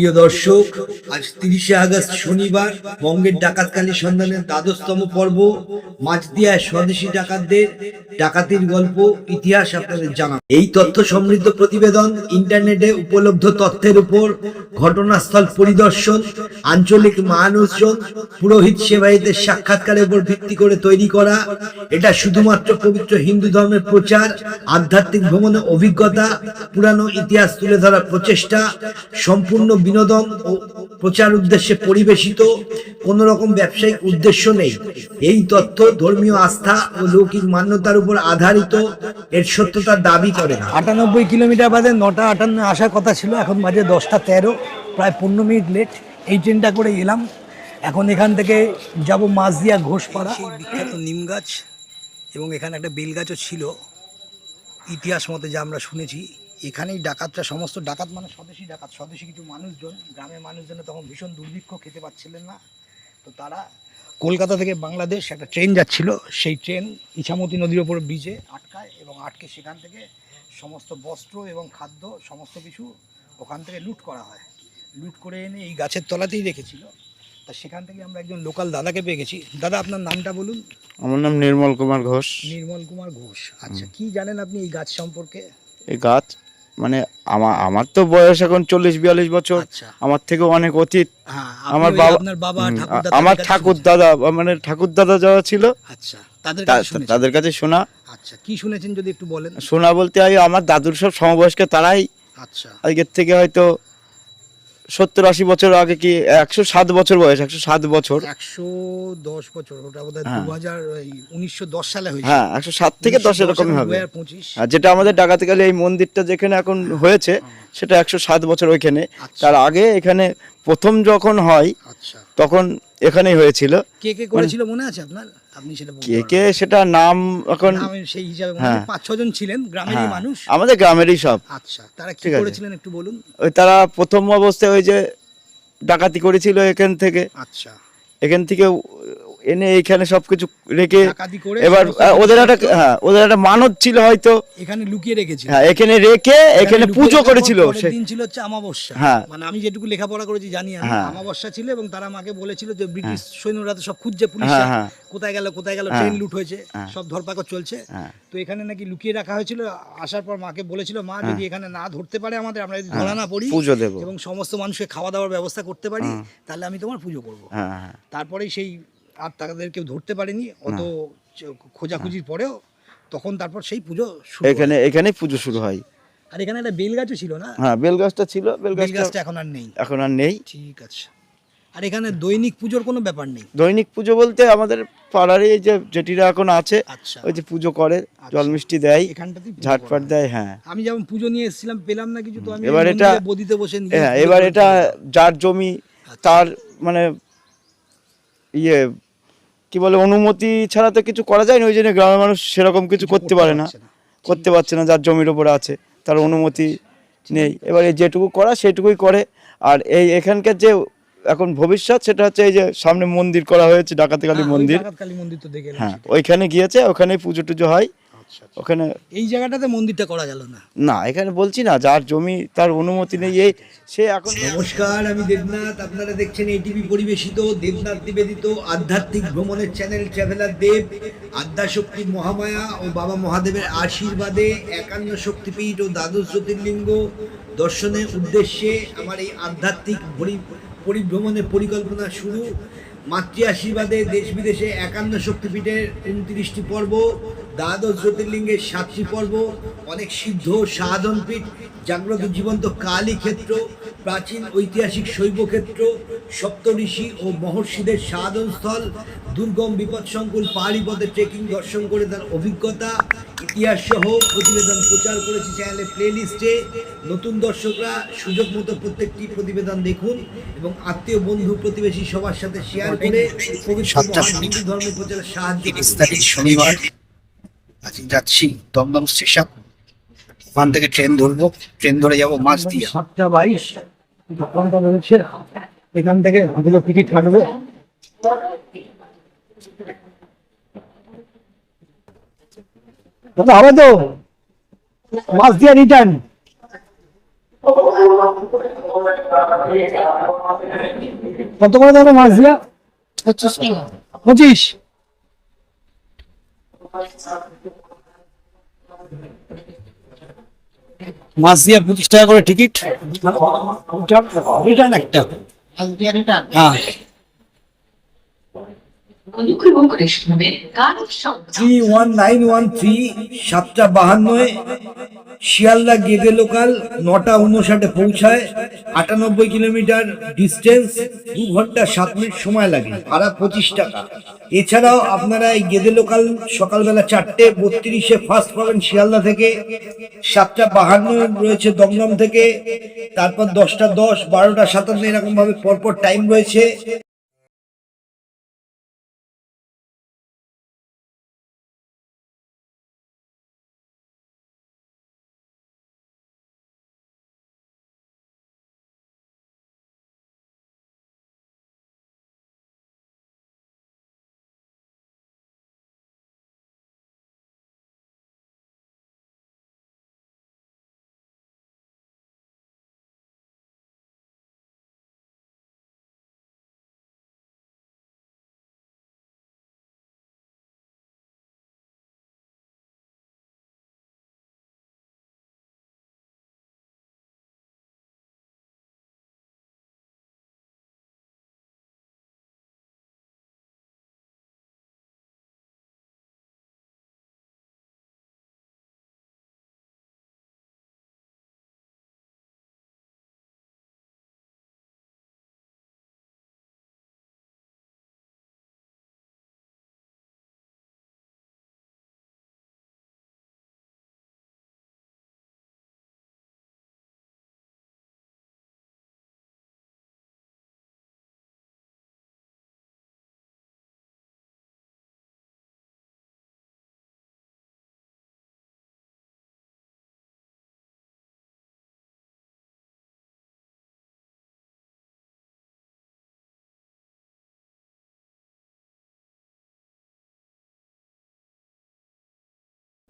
প্রিয় দর্শক, আজ তিরিশে আগস্ট শনিবার, বঙ্গের ডাকাতকালী সন্ধানের দ্বাদশতম পর্ব মাছদিয়ায় স্বদেশী ডাকাতদের ডাকাতির গল্প, ইতিহাস আপনাদের জানা এই তথ্য সমৃদ্ধ প্রতিবেদন ইন্টারনেটে উপলব্ধ তথ্যের উপর ঘটনাস্থল পরিদর্শন, আঞ্চলিক মানুষজন, পুরোহিত সেবায়ীদের সাক্ষাৎকারের উপর ভিত্তি করে তৈরি করা। এটা শুধুমাত্র পবিত্র হিন্দু ধর্মের প্রচার, আধ্যাত্মিক ভ্রমণের অভিজ্ঞতা, পুরানো ইতিহাস তুলে ধরার প্রচেষ্টা, সম্পূর্ণ বিনোদন ও প্রচার উদ্দেশ্যে পরিবেশিত কোনো রকম ব্যবসায়িক উদ্দেশ্য নেই। এই তথ্য ধর্মীয় আস্থা ও লৌকিক মান্যতার উপর আধারিত এর সত্যতার দাবি করে না। আটানব্বই কিলোমিটার বাদে নটা আটান্ন আসার কথা ছিল এখন বাজে দশটা তেরো প্রায় পনেরো মিনিট লেট এই ট্রেনটা করে এলাম। এখন এখান থেকে যাব মাঝদিয়া ঘোষপাড়া। সেই বিখ্যাত নিম গাছ এবং এখানে একটা বেল গাছও ছিল। ইতিহাস মতে যা আমরা শুনেছি এখানেই ডাকাতরা সমস্ত ডাকাত মানে স্বদেশী ডাকাত স্বদেশী কিছু মানুষজন গ্রামের মানুষজন তখন ভীষণ দুর্ভিক্ষ খেতে পাচ্ছিলেন না। তো তারা কলকাতা থেকে বাংলাদেশ একটা ট্রেন যাচ্ছিল। সেই ট্রেন ইছামতি নদীর ওপর ব্রিজে আটকায় এবং আটকে সেখান থেকে সমস্ত বস্ত্র এবং খাদ্য সমস্ত কিছু ওখান থেকে লুট করা হয়। লুট করে এনে এই গাছের তলাতেই রেখেছিল। তা সেখান থেকে আমরা একজন লোকাল দাদাকে পেয়ে গেছি। দাদা আপনার নামটা বলুন। আমার নাম নির্মল কুমার ঘোষ। নির্মল কুমার ঘোষ। আচ্ছা কি জানেন আপনি এই গাছ সম্পর্কে? এই গাছ মানে আমার আমার তো বয়স এখন চল্লিশ বিয়াল্লিশ বছর। আচ্ছা। আমার থেকে অনেক অতীত। হ্যাঁ আমার আমার বাবা- আমার ঠাকুর দাদা মানে ঠাকুর দাদা যারা ছিল আচ্ছা তাদের কাছে শোনা। আচ্ছা কি শুনেছেন যদি একটু বলেন? শোনা বলতে আমার দাদুর সব সমবয়স্ক তারাই। আচ্ছা। আজকের থেকে হয়তো সত্তর আশি বছর আগে কি একশো সাত বছর বয়স একশো সাত বছর? একশো দশ বছর ওটা বোধ হয়। হ্যাঁ। দু হাজার উনিশশো দশ সালে হয়েছে। হ্যাঁ একশো সাত থেকে দশ এরকম হবে। আর যেটা আমাদের ডাকাতে গেলে এই মন্দিরটা যেখানে এখন হয়েছে সেটা একশো সাত বছর ওইখানে। আচ্ছা। তার আগে এখানে প্রথম যখন হয় আচ্ছা। তখন এখানেই হয়েছিল। কে কে করেছিল মনে আছে আপনার? আপনি সেটা কে কে সেটা নাম এখন সেই হিসাবে হ্যাঁ। পাঁচ ছজন ছিলেন গ্রামেরই হ্যাঁ, মানুষ। আমাদের গ্রামেরই সব। আচ্ছা তারা কি করেছিলেন একটু বলুন? ওই তারা প্রথম অবস্থায় ওই যে ডাকাতি করেছিল এখান থেকে। আচ্ছা। এখান থেকে এনে এখানে সবকিছু রেখে এবার ওদের একটা হ্যাঁ ওদের একটা মানত ছিল হয়তো এখানে লুকিয়ে রেখেছিল হ্যাঁ এখানে রেখে এখানে পুজো করেছিল দিন ছিল হচ্ছে অমাবস্যা হ্যাঁ। মানে আমি যেটুকু লেখাপড়া করেছি জানি আমি হ্যাঁ। অমাবস্যা ছিল এবং তারা আমাকে বলেছিল যে ব্রিটিশ সৈন্যরা তো সব খুঁজছে পুলিশ হ্যাঁ, হ্যাঁ। কোথায় গেল কোথায় গেল হ্যাঁ। ট্রেন লুট হয়েছে হ্যাঁ। সব ধরপাকড় চলছে হ্যাঁ। তো এখানে নাকি লুকিয়ে রাখা হয়েছিল আসার পর মাকে বলেছিল মা যদি এখানে না ধরতে পারে আমাদের আমরা যদি ধরা না পড়ি হ্যাঁ। পুজো দেবো এবং সমস্ত মানুষকে খাওয়া দাওয়ার ব্যবস্থা করতে পারি তাহলে আমি তোমার পুজো করব হ্যাঁ হ্যাঁ তারপরেই সেই আর তাদের কেউ ধরতে পারেনি অত খোঁজাখুঁজির পরেও তখন তারপর সেই পুজো হয়। এখানে পুজো শুরু হয়। আর এখানে একটা বেল গাছও ছিল না? হ্যাঁ বেল গাছটা ছিল বেল বেল গাছটা গাছটা এখন আর নেই। এখন আর নেই। ঠিক আছে। আর এখানে দৈনিক পুজোর কোনো ব্যাপার নেই? দৈনিক পুজো বলতে আমাদের পাড়ারই এই যে যেটিরা এখন আছে আচ্ছা। ওই যে পুজো করে জল মিষ্টি দেয় ঝাটপাট দেয় হ্যাঁ। আমি যেমন পুজো নিয়ে এসেছিলাম পেলাম না কিছু তো আমি এবার এটা- বদিতে বসে হ্যাঁ এবার এটা যার জমি তার মানে ইয়ে কি বলে অনুমতি ছাড়া তো কিছু করা যায় না ওই জন্য গ্রামের মানুষ সেরকম কিছু করতে পারে না। করতে পারছে না। যার জমির ওপরে আছে তার অনুমতি নেই। এবার এই যেটুকু করা সেটুকুই করে। আর এই এখানকার যে এখন ভবিষ্যৎ সেটা হচ্ছে এই যে সামনে মন্দির করা হয়েছে ডাকাতি কালী মন্দির। ডাকাতকালী মন্দির তো দেখে এলাম হ্যাঁ ওইখানে গিয়েছে ওখানে পুজো টুজো হয়। ওখানে এই জায়গাটাতে মন্দিরটা করা গেল না? না এখানে বলছি না যার জমি তার অনুমতি নেই এই সে এখন নমস্কার আমি দেবনাথ আপনারা দেখছেন এটিভি পরিবেশিত দেবনাথ নিবেদিত আধ্যাত্মিক ভ্রমণের চ্যানেল ট্রাভেলার দেব আদ্যাশক্তি মহামায়া ও বাবা মহাদেবের আশীর্বাদে একান্ন শক্তিপীঠ ও দ্বাদশ জ্যোতির্লিঙ্গ দর্শনের উদ্দেশ্যে আমার এই আধ্যাত্মিক পরি- পরিভ্রমণের পরিকল্পনা শুরু। মাতৃ আশীর্বাদে দেশ বিদেশে একান্ন শক্তিপীঠের উনত্রিশটি পর্ব, দ্বাদশ জ্যোতির্লিঙ্গের সাতটি পর্ব, অনেক সিদ্ধ সাধনপীঠ, জাগ্রত জীবন্ত কালী ক্ষেত্র প্রাচীন ঐতিহাসিক শৈব ক্ষেত্র সপ্তঋষি ও মহর্ষিদের সাধনস্থল দুর্গম বিপদসংকুল পাহাড়ি পথে ট্রেকিং দর্শন করে তার অভিজ্ঞতা ইতিহাস সহ প্রতিবেদন প্রচার করেছি চ্যানেলে প্লেলিস্টে নতুন দর্শকরা সুযোগ মতো প্রত্যেকটি প্রতিবেদন দেখুন এবং আত্মীয় বন্ধু প্রতিবেশী সবার সাথে শেয়ার করে হিন্দু ধর্ম প্রচারে সাহায্য শনিবার আজ যাচ্ছি দমদম স্টেশন ওখান থেকে ট্রেন ধরবো ট্রেন ধরে যাব মাছ দিয়ে। সাতটা বাইশ রয়েছে। এখান থেকে দুটো টিকিট কাটবে। দাদা হবে তো মাছ দিয়ে রিটার্ন কত করে দেবো মাছ দিয়া? পঁচিশ। মাছ দিয়া পঁচিশ টাকা করে টিকিট। রিটার্ন একটা। হ্যাঁ। Three one nine one three সাতটা বাহান্নয় শিয়ালদা গেদে লোকাল নটা উনষাটে পৌঁছায় আটানব্বই কিলোমিটার ডিস্টেন্স দু ঘণ্টা সাত মিনিট সময় লাগে, ভাড়া পঁচিশ টাকা। এছাড়াও আপনারা এই গেদে লোকাল সকালবেলা চারটে, বত্রিশে ফার্স্ট পাবেন শিয়ালদা থেকে, সাতটা বাহান্ন রয়েছে দমদম থেকে, তারপর দশটা দশ, বারোটা সাতান্ন এরকমভাবে পরপর টাইম রয়েছে।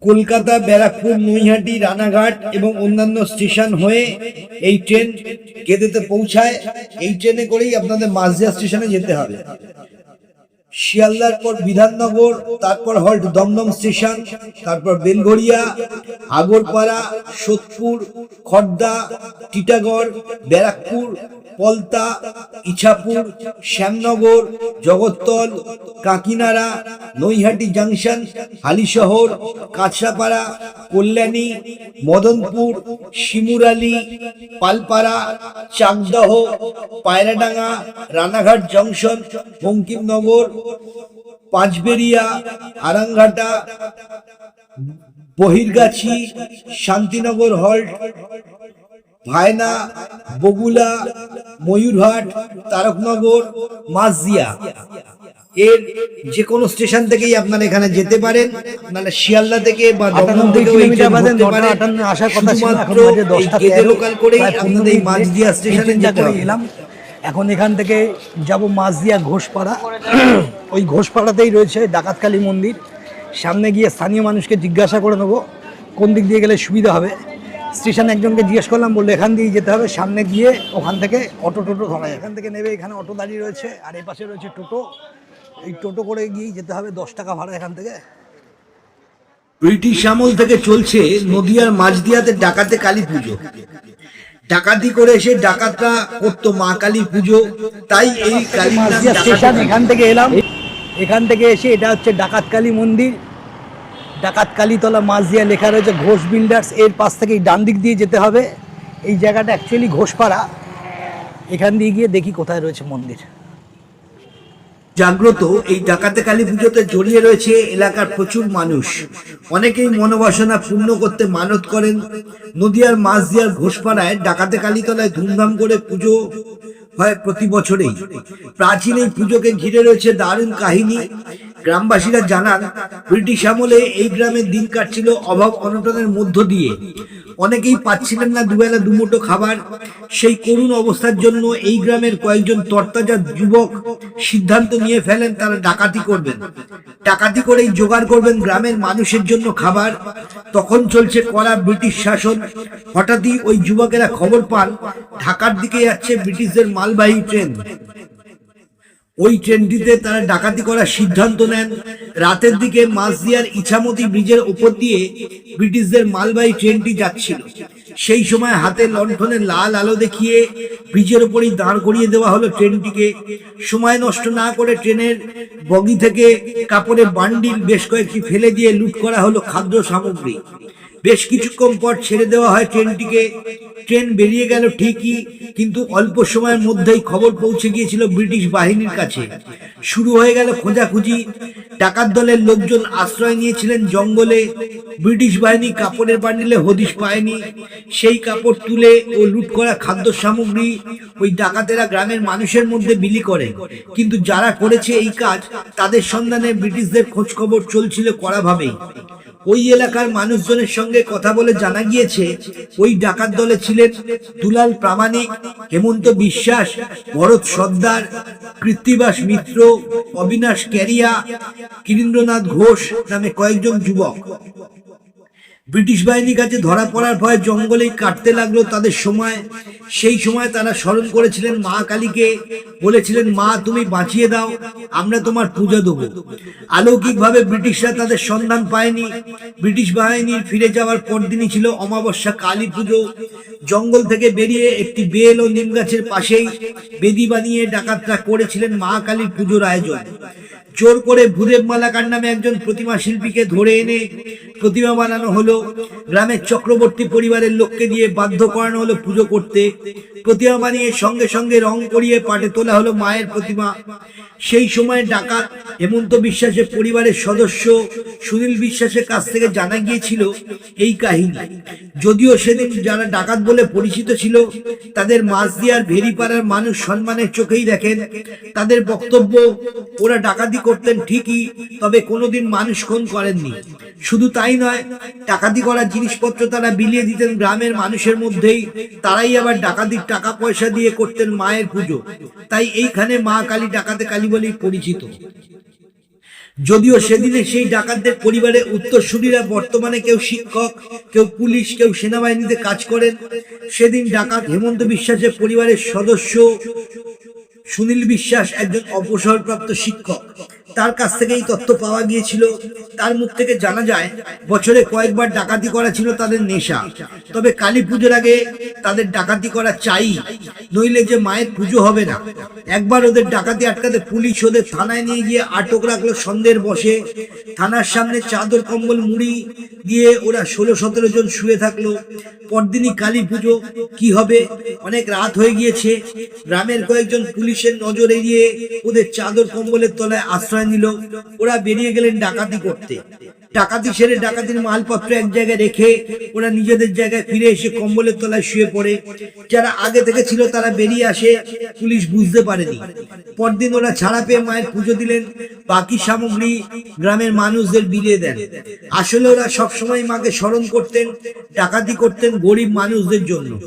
কলকাতা, ব্যারাকপুর, নৈহাটি, রানাঘাট এবং অন্যান্য স্টেশন হয়ে এই ট্রেন কেদেতে পৌঁছায়। এই ট্রেনে করেই আপনাদের মাঝদিয়া স্টেশনে যেতে হবে। শিয়ালদার পর বিধাননগর, তারপর হল্ট দমদম স্টেশন, তারপর Belgharia, Agarpara, Sodepur Khardah Titagarh, Barrackpore, Palta, Ichapur, Shyamnagar, Jagaddal, Kakinara, Naihati junction, Halisahar Kanchrapara Kalyani Madanpur Simurali Palpara Chakdaha Payradanga Ranaghat junction Bankimnagar Panchberia Aranghata Bahirgachi Shantinagar halt Bhayna Bagula Mayurhat Taraknagar Majhdia. এর যে কোনো স্টেশন থেকেই আপনারা এখানে যেতে পারেন। আপনারা শিয়ালদা থেকে বা দমদম নটা আসার কথা শুধুমাত্র গেদে লোকাল করেই আপনাদের এই মাঝদিয়া স্টেশনে যেতে এলাম। এখন এখান থেকে যাব মাঝদিয়া ঘোষপাড়া। ওই ঘোষপাড়াতেই রয়েছে ডাকাতকালী মন্দির। সামনে গিয়ে স্থানীয় মানুষকে জিজ্ঞাসা করে নেব কোন দিক দিয়ে গেলে সুবিধা হবে। স্টেশনে একজনকে জিজ্ঞেস করলাম বলল এখান দিয়ে যেতে হবে সামনে গিয়ে ওখান থেকে অটো টোটো ধরা যায় এখান থেকে নেবে এখানে অটো দাঁড়িয়ে রয়েছে আর এই পাশে রয়েছে টোটো। এই টোটো করে গিয়েই যেতে হবে দশ টাকা ভাড়া এখান থেকে। ব্রিটিশ আমল থেকে চলছে নদিয়ার মাঝদিয়াতে ডাকাতে কালী পুজো। ডাকাতি করে এসে ডাকাতরা করতো মা কালী পুজো তাই এই কালী স্টেশন এখান থেকে এলাম। এখান থেকে এসে এটা হচ্ছে ডাকাতকালী মন্দির। ডাকাতকালীতলা মাঝদিয়া লেখা রয়েছে, ঘোষ বিল্ডার্স, এর পাশ থেকে এই ডান দিক দিয়ে যেতে হবে। এই জায়গাটা অ্যাকচুয়ালি ঘোষপাড়া। এখান দিয়ে গিয়ে দেখি কোথায় রয়েছে মন্দির। জাগ্রত এই ডাকাতে কালী পুজোতে জড়িয়ে রয়েছে এলাকার প্রচুর মানুষ। অনেকেই মনোবাসনা পূর্ণ করতে মানত করেন। নদিয়ার মাঝদিয়ার ঘোষপাড়ায় ডাকাতে কালীতলায় ধুমধাম করে পুজো হয় প্রতি বছরেই। প্রাচীন এই পুজোকে ঘিরে রয়েছে দারুণ কাহিনী। গ্রামবাসীরা জানান, ব্রিটিশ আমলে এই গ্রামের দিন কাটছিল অভাব অনটনের মধ্য দিয়ে। অনেকেই পাচ্ছিলেন না দুবেলা দুমুঠো খাবার। সেই করুণ অবস্থার জন্য এই গ্রামের কয়েকজন তরতাজা যুবক সিদ্ধান্ত নিয়ে ফেলেন, তারা ডাকাতি করবেন। ডাকাতি করেই জোগাড় করবেন গ্রামের মানুষের জন্য খাবার। তখন চলছে কড়া ব্রিটিশ শাসন। হঠাৎই ওই যুবকেরা খবর পান, ঢাকার দিকে যাচ্ছে ব্রিটিশদের মালবাহী ট্রেন। ওই ট্রেনটিতে তারা ডাকাতি করার সিদ্ধান্ত নেন। রাতের দিকে মাঝদিয়ার ইছামতি ব্রিজের উপর দিয়ে ব্রিটিশদের মালবাহী ট্রেনটি যাচ্ছিল। সেই সময় হাতে লণ্ঠনে লাল আলো দেখিয়ে ব্রিজের উপরই দাঁড় করিয়ে দেওয়া হলো ট্রেনটিকে। সময় নষ্ট না করে ট্রেনের বগি থেকে কাপড়ে বান্ডিল বেশ কয়েকটি ফেলে দিয়ে লুট করা হলো খাদ্য সামগ্রী। বেশ কিছুক্ষণ পর ছেড়ে দেওয়া হয় ট্রেনটিকে। ট্রেন বেরিয়ে গেল ঠিকই, কিন্তু অল্প সময়ের মধ্যেই খবর পৌঁছে গিয়েছিল ব্রিটিশ বাহিনীর কাছে। শুরু হয়ে গেল খোঁজাখুঁজি। ডাকাত দলের লোকজন আশ্রয় নিয়েছিলেন জঙ্গলে। ব্রিটিশ বাহিনী কাপড়ের বান্ডিলে হদিশ পায়নি। সেই কাপড় তুলে ও লুট করা খাদ্য সামগ্রী ওই ডাকাতেরা গ্রামের মানুষের মধ্যে বিলি করে। কিন্তু যারা করেছে এই কাজ, তাদের সন্ধানে ব্রিটিশদের খোঁজখবর চলছিল কড়াভাবেই। ওই এলাকার মানুষজনের সঙ্গে কথা বলে জানা গিয়েছে, ওই ডাকাত দলে ছিলেন দুলাল প্রামাণিক, হেমন্ত বিশ্বাস, ভরত সর্দার, কৃত্তিবাস মিত্র, অবিনাশ ক্যারিয়া, কিরীন্দ্রনাথ ঘোষ নামে কয়েকজন যুবক। ব্রিটিশ বাহিনীর কাছে ধরা পড়ার ভয়ে জঙ্গলেই কাটতে লাগল তাদের সময়। সেই সময় তারা স্মরণ করেছিলেন মা কালীকে, বলেছিলেন, মা, তুমি বাঁচিয়ে দাও, আমরা তোমার পূজা দেবো। অলৌকিকভাবে ব্রিটিশরা তাদের সন্ধান পায়নি। ব্রিটিশ বাহিনীর ফিরে যাওয়ার পরদিনই ছিল অমাবস্যা কালী পুজো। জঙ্গল থেকে বেরিয়ে একটি বেল ও নিম গাছের পাশেই বেদি বানিয়ে ডাকাতরা করেছিলেন মা কালীর পুজোর আয়োজন। জোর করে ভূদেব মালাকার নামে একজন প্রতিমা শিল্পীকে ধরে এনে প্রতিমা বানানো হলো, গ্রামের চক্রবর্তী পরিবারের লোককে দিয়ে বাধ্য করানো হলো পুজো করতে। প্রতিমা বানিয়ে সঙ্গে সঙ্গে রং করিয়ে পাটে তোলা হলো মায়ের প্রতিমা। সেই সময় ডাকাত হেমন্ত বিশ্বাসের পরিবারের সদস্য সুনীল বিশ্বাসের কাছ থেকে জানা গিয়েছিল এই কাহিনী। যদিও সেদিন যারা ডাকাত বলে পরিচিত ছিল, তাদের মাঝদিয়ার ভেরিপাড়ার মানুষ সম্মানের চোখেই দেখেন। তাদের বক্তব্য, ওরা ডাকাতি করতেন ঠিকই, তবে কোনোদিন মানুষ খুন করেননি। শুধু তাই নয় ডাকাতি করার জিনিসপত্র তারা বিলিয়ে দিতেন গ্রামের মানুষের মধ্যেই, তারাই আবার ডাকাতির টাকা পয়সা দিয়ে করতেন মায়ের পুজো। তাই এইখানে মা কালী ডাকাতে কালী বলেই পরিচিত। যদিও সেদিনে সেই ডাকাতদের পরিবারের উত্তরসূরিরা বর্তমানে কেউ শিক্ষক, কেউ পুলিশ, কেউ সেনাবাহিনীতে কাজ করেন, সেদিন ডাকাত হেমন্ত বিশ্বাসের পরিবারের সদস্য সুনীল বিশ্বাস একজন অবসরপ্রাপ্ত শিক্ষক। তার কাছ থেকে এই তথ্য পাওয়া গিয়েছিল। তার মুখ থেকে জানা যায়, বছরে কয়েকবার ডাকাতি করা ছিল তাদের নেশা। তবে কালী পুজোর আগে তাদের ডাকাতি করা চাই, নইলে যে মায়ের পুজো হবে না। একবার ওদের ডাকাতি আটকাতে পুলিশ ওদের থানায় নিয়ে গিয়ে আটক রাখল সন্ধ্যের বসে। থানার সামনে চাদর, কম্বল, মুড়ি দিয়ে ওরা ষোলো সতেরো জন শুয়ে থাকল। পরদিনই কালী পুজো, কি হবে? অনেক রাত হয়ে গিয়েছে। গ্রামের কয়েকজন পুলিশের নজর এড়িয়ে ওদের চাদর, কম্বলের তলায় আশ্রয় নিল। ওরা বেরিয়ে গেলেন ডাকাতি করতে। ডাকাতি সেরে ডাকাতির মালপত্র এক জায়গায় রেখে ওরা নিজেদের জায়গায় ফিরে এসে কম্বলের তলায় শুয়ে পড়ে। যারা আগে থেকে ছিল তারা বেরিয়ে আসে, পুলিশ বুঝতে পারেনি। পরদিন ওরা ছাড়া পেয়ে মায়ের পুজো দিলেন। বাকি সামগ্রী গ্রামের মানুষদের বিলিয়ে দেন। আসলে ওরা সবসময় মাকে স্মরণ করতেন, ডাকাতি করতেন গরিব মানুষদের জন্য।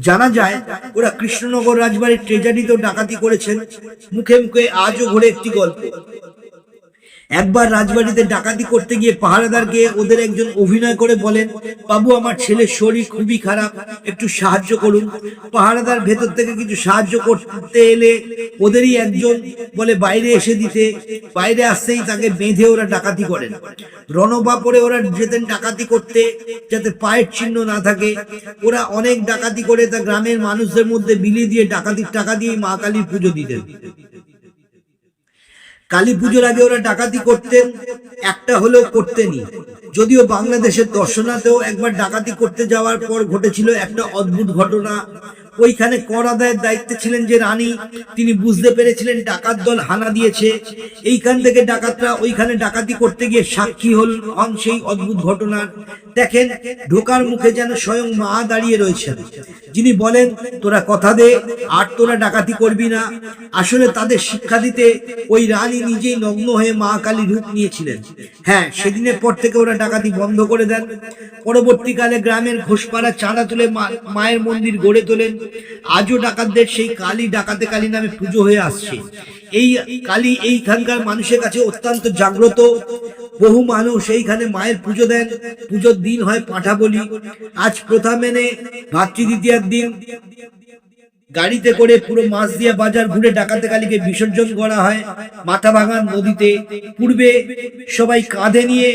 জানা যায়, ওরা কৃষ্ণনগর রাজবাড়ির ট্রেজারিতেও ডাকাতি করেছেন। মুখে মুখে আজও ঘুরে একটি গল্প। একবার রাজবাড়িতে ডাকাতি করতে গিয়ে পাহারাদারকে ওদের একজন অভিনয় করে বলেন, বাবু, আমার ছেলের শরীর খুবই খারাপ, একটু সাহায্য করুন। পাহারাদার ভেতর থেকে কিছু সাহায্য করতে এলে ওদেরই একজন বলে, বাইরে এসে দিতে। বাইরে আসতেই তাকে বেঁধে ওরা ডাকাতি করেন। রণবা রণবাপরে ওরা যেতেন ডাকাতি করতে, যাতে পায়ের চিহ্ন না থাকে। ওরা অনেক ডাকাতি করে তা গ্রামের মানুষদের মধ্যে বিলিয়ে দিয়ে ডাকাতির টাকা দিয়ে মা কালীর পুজো দিতেন। কালী পুজোর আগে ওরা ডাকাতি করতেন, একটা হলেও করতেনি যদিও বাংলাদেশের দর্শনাতেও একবার ডাকাতি করতে যাওয়ার পর ঘটেছিল একটা অদ্ভুত ঘটনা। ওইখানে কর আদায়ের দায়িত্বে ছিলেন যে রানী, তিনি বুঝতে পেরেছিলেন ডাকাত দল হানা দিয়েছে। এইখান থেকে ডাকাতরা ওইখানে ডাকাতি করতে গিয়ে সাক্ষী হল হন সেই অদ্ভুত ঘটনার। দেখেন, ঢোকার মুখে যেন স্বয়ং মা দাঁড়িয়ে রয়েছেন। যিনি বলেন, তোরা কথা দে, আর তোরা ডাকাতি করবি না। আসলে তাদের শিক্ষা দিতে ওই রানী নিজেই নগ্ন হয়ে মা কালী রূপ নিয়েছিলেন। হ্যাঁ সেদিনের পর থেকে ওরা ডাকাতি বন্ধ করে দেন। পরবর্তীকালে গ্রামের ঘোষপাড়া চাঁদা তুলে মায়ের মন্দির গড়ে তোলেন। আজও ডাকাতদের সেই কালী ডাকাতে কালী নামে পুজো হয়ে আসছে। এই কালী এইখানকার মানুষের কাছে অত্যন্ত জাগ্রত। বহু মানুষ এইখানে মায়ের পুজো দেন। পুজোর দিন হয় পাঁঠা বলি আজ প্রথা মেনে ভাতৃ দ্বিতীয়ার দিন। গাড়িতে করে পুরো মাছ দিয়া বাজার ঘুরে ডাকাতে কালীকে বিসর্জন করা হয় মাথা ভাঙান নদীতে। পূর্বে সবাই কাঁধে নিয়ে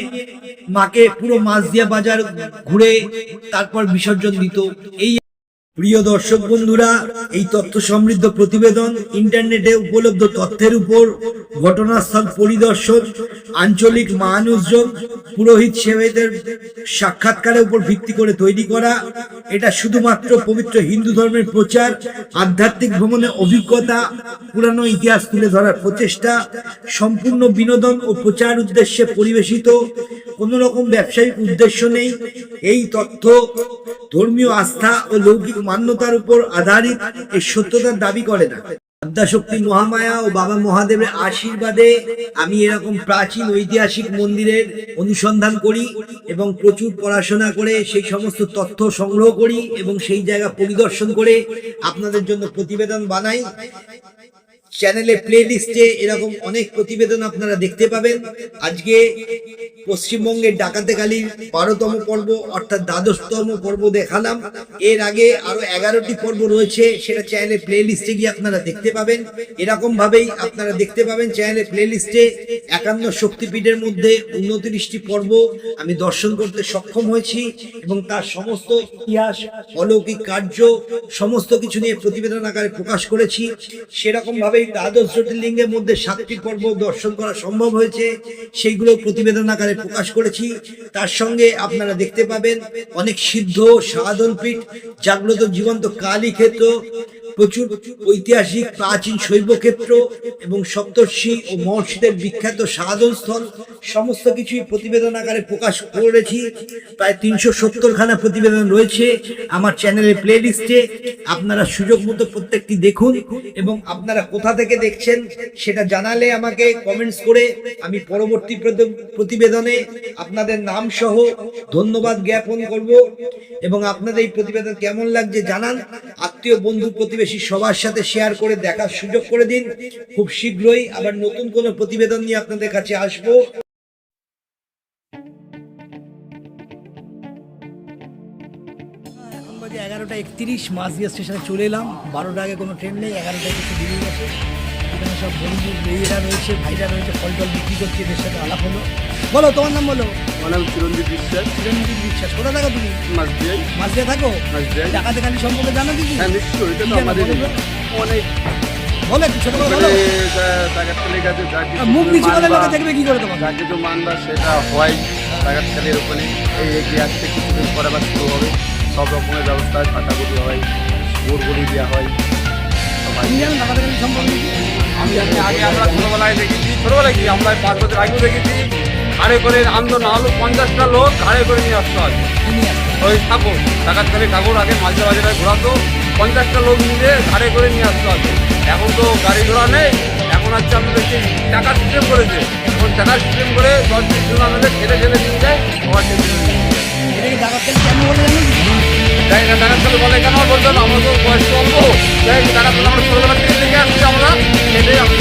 মাকে পুরো মাছ দিয়া বাজার ঘুরে তারপর বিসর্জন দিত। এই প্রিয় দর্শক বন্ধুরা, এই তথ্য সমৃদ্ধ প্রতিবেদন ইন্টারনেটে উপলব্ধ তথ্যের উপর ঘটনাস্থল পরিদর্শন আঞ্চলিক মানুষজন পুরোহিত সেবেদের সাক্ষাৎকারের উপর ভিত্তি করে তৈরি করা। এটা শুধুমাত্র পবিত্র হিন্দু ধর্মের প্রচার, আধ্যাত্মিক ভ্রমণের অভিজ্ঞতা, পুরানো ইতিহাস তুলে ধরার প্রচেষ্টা, সম্পূর্ণ বিনোদন ও প্রচার উদ্দেশ্যে পরিবেশিত কোনো রকম ব্যবসায়িক উদ্দেশ্য নেই। এই তথ্য ধর্মীয় আস্থা ও লৌকিক মান্যতার উপর আধারিত এই সত্যতার দাবি করে না। আদ্যাশক্তি মহামায়া ও বাবা মহাদেবের আশীর্বাদে আমি এরকম প্রাচীন ঐতিহাসিক মন্দিরের অনুসন্ধান করি এবং প্রচুর পড়াশোনা করে সেই সমস্ত তথ্য সংগ্রহ করি এবং সেই জায়গা পরিদর্শন করে আপনাদের জন্য প্রতিবেদন বানাই। চ্যানেলে প্লে লিস্টে এরকম অনেক প্রতিবেদন আপনারা দেখতে পাবেন। আজকে পশ্চিমবঙ্গের ডাকাতে কালীর বারোতম পর্ব, অর্থাৎ দ্বাদশতম পর্ব দেখালাম। এর আগে আরও এগারোটি পর্ব রয়েছে, সেটা চ্যানেলে প্লে লিস্টে গিয়ে আপনারা দেখতে পাবেন। এরকম ভাবেই আপনারা দেখতে পাবেন চ্যানেলে প্লে লিস্টে একান্ন শক্তিপীঠের মধ্যে উনত্রিশটি পর্ব। আমি দর্শন করতে সক্ষম হয়েছি এবং তার সমস্ত ইতিহাস, অলৌকিক কার্য, সমস্ত কিছু নিয়ে প্রতিবেদন আকারে প্রকাশ করেছি। সেরকম ভাবেই দ্বাদশ জ্যোতির্লিঙ্গের মধ্যে সাতটি পর্ব দর্শন করা সম্ভব হয়েছে, সেইগুলো প্রতিবেদন আকারে প্রকাশ করেছি। তার সঙ্গে আপনারা দেখতে পাবেন অনেক সিদ্ধ সাধন পীঠ, জাগ্রত জীবন্ত কালী ক্ষেত্র প্রচুর ঐতিহাসিক প্রাচীন শৈব ক্ষেত্র এবং সপ্তর্ষি ও মহর্ষিদের বিখ্যাত সাধন স্থল সমস্ত কিছুই প্রতিবেদন আকারে প্রকাশ করেছি। প্রায় তিনশো সত্তর খানা প্রতিবেদন রয়েছে আমার চ্যানেলের প্লে লিস্টে আপনারা সুযোগ মতো প্রত্যেকটি দেখুন এবং আপনারা কোথা থেকে দেখছেন, সেটা জানালে আমাকে কমেন্টস করে আমি পরবর্তী প্রতিবেদনে আপনাদের নাম সহ ধন্যবাদ জ্ঞাপন করব এবং আপনাদের এই প্রতিবেদন কেমন লাগছে জানান। আত্মীয়, বন্ধু, প্রতিবেশী সবার সাথে শেয়ার করে দেখার সুযোগ করে দিন। খুব শীঘ্রই আবার নতুন কোনো প্রতিবেদন নিয়ে আপনাদের কাছে আসব। বাজে এগারোটা একত্রিশ মাঝদিয়া স্টেশনে চলে এলাম। বারোটা আগে কোনো ট্রেন নেই এগারোটায় কিছু বেরিয়ে গেছে। এখানে সব বন্ধু মেয়েরা রয়েছে ভাইরা রয়েছে ফল টল বিক্রি করছে এদের সাথে আলাপ হলো। বলো তোমার নাম বলো? আমার নাম চিরঞ্জিত বিশ্বাস। চিরঞ্জিত বিশ্বাস কোথা থাকো তুমি? মাছ দিয়ে। মাঝদিয়া থাকো? মাঝদিয়ায়। ডাকাতে খালি সম্পর্কে জানো কিছু হ্যাঁ নিশ্চয়ই এটা কি তো। আমাদের অনেক। বলো একটু ছোট করে বলো। কাছে আর মুখ নিচু করে লোকে দেখবে কি করে তোমার যা কিছু মানবা সেটা হয় টাকাতকালির ওখানে। এই এগিয়ে আসছে কিছুদিন পরে আবার শুরু হবে। সব রকমের ব্যবস্থা কাটাকুটি হয় গোড়গুড়ি দেওয়া হয়। আগে আমরা ছোটবেলায় দেখেছি ছোটবেলায় কি আমরা পাঁচ বছর আগেও দেখেছি ঘাড়ে করে আনন্দ না হলো পঞ্চাশটা লোক ঘাড়ে করে নিয়ে আসতে হয় ওই ঠাকুর টাকার ঠাকুর আগে মাঝে বাজারে ঘোরাতো পঞ্চাশটা লোক মিলে ঘাড়ে করে নিয়ে আসতে হবে এখন তো গাড়ি ঘোড়া নেই এখন হচ্ছে আমাদের সেই টাকার সিস্টেম করেছে। এখন টাকার সিস্টেম করে দশ বিশ জন আমাদের ঠেলে ঠেলে নিয়ে যায়। এটাকে ডাকাত খালি কেন বলে জানো তাই না তালে বলে কেন বলতো আমরা তো বয়স অল্প। তাই তালে আমরা ছোটবেলা থেকে দেখে আসছি আমরা। এটাই আমি